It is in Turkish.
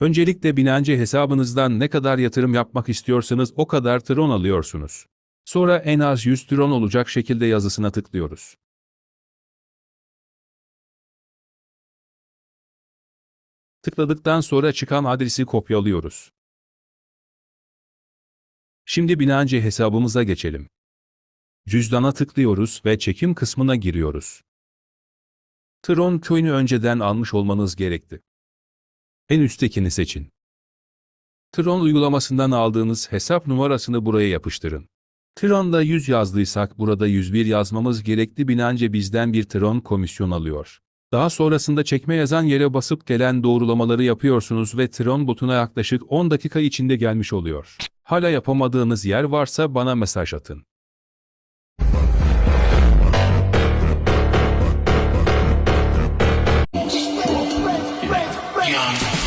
Öncelikle Binance hesabınızdan ne kadar yatırım yapmak istiyorsanız o kadar Tron alıyorsunuz. Sonra en az 100 Tron olacak şekilde yazısına tıklıyoruz. Tıkladıktan sonra çıkan adresi kopyalıyoruz. Şimdi Binance hesabımıza geçelim. Cüzdana tıklıyoruz ve çekim kısmına giriyoruz. Tron Coin'i önceden almış olmanız gerekti. En üsttekini seçin. Tron uygulamasından aldığınız hesap numarasını buraya yapıştırın. Tron'da 100 yazdıysak burada 101 yazmamız gerekli binence bizden bir Tron komisyon alıyor. Daha sonrasında çekme yazan yere basıp gelen doğrulamaları yapıyorsunuz ve Tron botuna yaklaşık 10 dakika içinde gelmiş oluyor. Hala yapamadığınız yer varsa bana mesaj atın. Beyond.